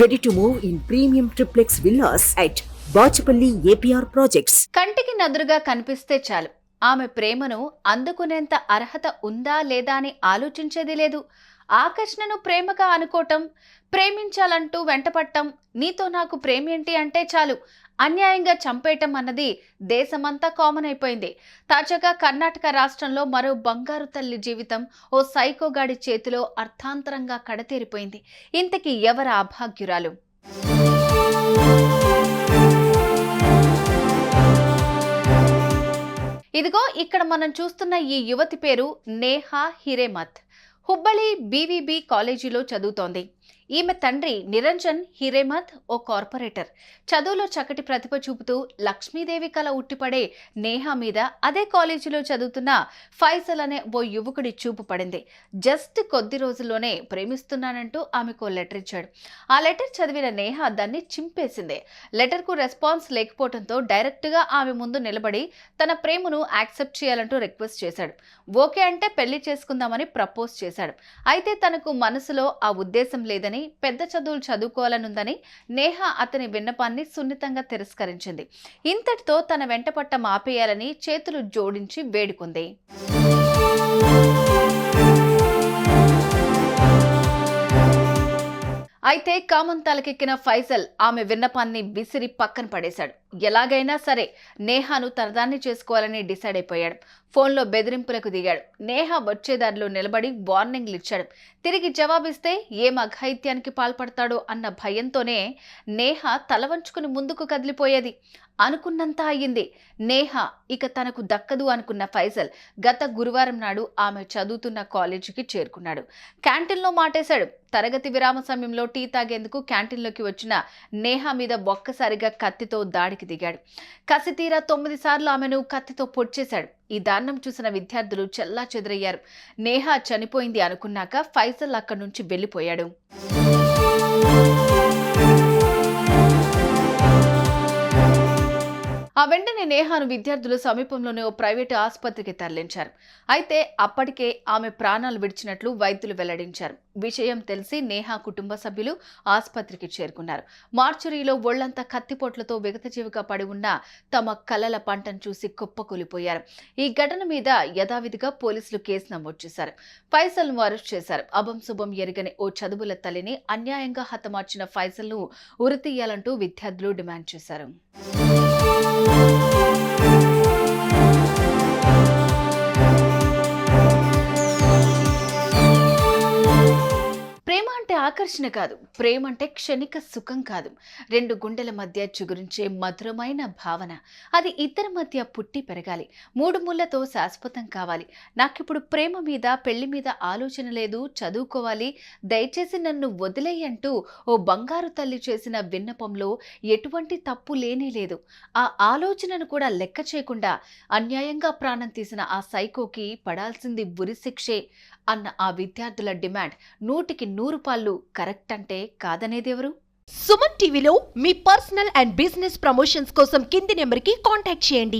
Ready to move in premium triplex villas at Bachupally APR Projects కంటికి నదురుగా కనిపిస్తే చాలు. ఆమె ప్రేమను అందుకునేంత అర్హత ఉందా లేదా అని ఆలోచించేది లేదు. ఆకర్షణను ప్రేమగా అనుకోవటం ప్రేమించాలంటూ వెంటపడటం నీతో నాకు ప్రేమేంటి అంటే చాలు అన్యాయంగా చంపేయటం అన్నది దేశమంతా కామన్ అయిపోయింది. తాజాగా కర్ణాటక రాష్ట్రంలో మరో బంగారు తల్లి జీవితం ఓ సైకోగాడి చేతిలో అర్థాంతరంగా కడతేరిపోయింది. ఇంతకీ ఎవరు అభాగ్యురాలు? ఇదిగో ఇక్కడ మనం చూస్తున్న ఈ యువతి పేరు నేహా హిరేమత్. హుబ్బళి బీవీబీ కాలేజీలో చదువుతోంది. ఈమె తండ్రి నిరంజన్ హిరేమత్ ఓ కార్పొరేటర్. చదువులో చక్కటి ప్రతిభ చూపుతూ లక్ష్మీదేవి కల ఉట్టిపడే నేహా మీద అదే కాలేజీలో చదువుతున్న ఫైజల్ అనే ఓ యువకుడి చూపు పడింది. జస్ట్ కొద్ది రోజుల్లోనే ప్రేమిస్తున్నానంటూ ఆమెకు లెటర్ ఇచ్చాడు. ఆ లెటర్ చదివిన నేహా దాన్ని చింపేసింది. లెటర్కు రెస్పాన్స్ లేకపోవడంతో డైరెక్ట్గా ఆమె ముందు నిలబడి తన ప్రేమను యాక్సెప్ట్ చేయాలంటూ రిక్వెస్ట్ చేశాడు. ఓకే అంటే పెళ్ళి చేసుకుందామని ప్రపోజ్ చేశాడు. అయితే తనకు మనసులో ఆ ఉద్దేశం లేదని పెద్ద చదువులు చదువుకోవాలనుందని నేహ అతని విన్నపాన్ని సున్నితంగా తిరస్కరించింది. ఇంతటితో తన వెంటపట్ట మాపేయాలని చేతులు జోడించి వేడుకుంది. అయితే కామంతాలకెక్కిన తలకెక్కిన ఫైజల్ ఆమె విన్నపాన్ని విసిరి పక్కన పడేశాడు. ఎలాగైనా సరే నేహాను తనదాన్ని చేసుకోవాలని డిసైడ్ అయిపోయాడు. ఫోన్లో బెదిరింపులకు దిగాడు. నేహ వచ్చేదారిలో నిలబడి వార్నింగ్లు ఇచ్చాడు. తిరిగి జవాబిస్తే ఏం అఘాయిత్యానికి పాల్పడతాడో అన్న భయంతోనే నేహ తల వంచుకుని ముందుకు కదిలిపోయేది. అనుకున్నంత అయ్యింది. నేహ ఇక తనకు దక్కదు అనుకున్న ఫైజల్ గత గురువారం నాడు ఆమె చదువుతున్న కాలేజీకి చేరుకున్నాడు. క్యాంటీన్లో మాటేశాడు. తరగతి విరామ సమయంలో టీ తాగేందుకు క్యాంటీన్లోకి వచ్చిన నేహ మీద ఒక్కసారిగా కత్తితో దాడి దాడికి దిగాడు. కసితీరా తొమ్మిది సార్లు ఆమెను కత్తితో పొడిచేశాడు. ఈ దారుణం చూసిన విద్యార్థులు చెల్లా చెదరయ్యారు. నేహా చనిపోయింది అనుకున్నాక ఫైజల్ అక్కడి నుంచి వెళ్ళిపోయాడు. ఆ వెంటనే నేహాను విద్యార్థులు సమీపంలోని ఓ ప్రైవేటు ఆసుపత్రికి తరలించారు. అయితే అప్పటికే ఆమె ప్రాణాలు విడిచినట్లు వైద్యులు వెల్లడించారు. విషయం తెలిసి నేహా కుటుంబ సభ్యులు ఆసుపత్రికి చేరుకున్నారు. మార్చురీలో ఒళ్ళంతా కత్తిపోట్లతో విగతజీవిగా పడి ఉన్న తమ కలల పంటను చూసి కుప్పకూలిపోయారు. ఈ ఘటన మీద యథావిధిగా పోలీసులు కేసు నమోదు చేశారు. ఫైజల్ను అరెస్ట్ చేశారు. అభం శుభం ఎరగని ఓ చదువుల తల్లిని అన్యాయంగా హతమార్చిన ఫైజల్ను ఉరితీయాలంటూ విద్యార్థులు డిమాండ్ చేశారు. ఆకర్షణ కాదు ప్రేమ అంటే క్షణిక సుఖం కాదు. రెండు గుండెల మధ్య చిగురించే మధురమైన భావన. అది ఇద్దరి మధ్య పుట్టి పెరగాలి. మూడు ముళ్ళతో శాశ్వతం కావాలి. నాకిప్పుడు ప్రేమ మీద పెళ్ళి మీద ఆలోచన లేదు. చదువుకోవాలి. దయచేసి నన్ను వదిలేయి అంటూ ఓ బంగారు తల్లి చేసిన విన్నపంలో ఎటువంటి తప్పు లేనే లేదు. ఆ ఆలోచనను కూడా లెక్క చేయకుండా అన్యాయంగా ప్రాణం తీసిన ఆ సైకోకి పడాల్సింది ఉరిశిక్షే అన్న ఆ విద్యార్థుల డిమాండ్. నూటికి నూరు పాళ్ళు కరెక్ట్ అంటే కాదనేదెవరు సుమన్ టీవీలో మీ పర్సనల్ అండ్ బిజినెస్ ప్రమోషన్స్ కోసం కింది నెంబర్కి కాంటాక్ట్ చేయండి.